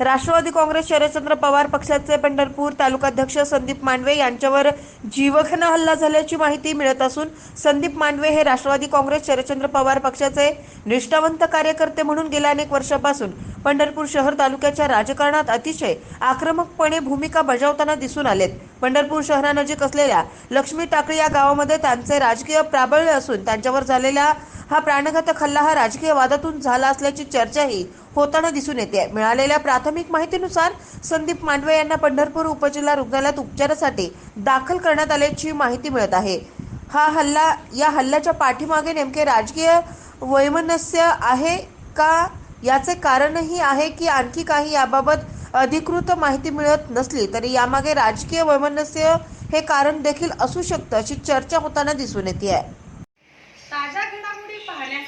राष्ट्रवादी काँग्रेस शरदचंद्र पवार पक्षाचे पंढरपूर तालुकाध्यक्ष संदीप मांडवे यांच्यावर जीवघन हल्ला झाल्याची माहिती मिळत असून संदीप मांडवे हे राष्ट्रवादी काँग्रेस शरदचंद्र पवार पक्षाचे निष्ठावंत कार्यकर्ते म्हणून गेल्या अनेक वर्षापासून पंढरपूर शहर तालुक्याच्या राजकारणात अतिशय आक्रमकपणे भूमिका बजावताना दिसून आलेत. पंढरपूर शहरानजीक असलेल्या लक्ष्मी टाकळी या गावामध्ये त्यांचे राजकीय प्राबल्य असून त्यांच्यावर झालेल्या हा प्राणघातक हल्ला हा राजकीय वादातून झाला असल्याची चर्चाही होताना दिसून येते. मिळालेल्या प्राथमिक माहितीनुसार संदीप मांडवे यांना पंढरपूर उपजिल्हा रुग्णालयात उपचारासाठी दाखल करण्यात आल्याची माहिती मिळत आहे. हा हल्ला या हल्ल्याच्या पाठीमागे नेमके राजकीय वैमनस्य आहे का? याचे कारणही आहे की आणखी काही याबाबत अधिकृत माहिती मिळत नसली तरी यामागे राजकीय वैमनस्य हे कारण देखील असू शकतं अशी चर्चा होताना दिसून येते आहे.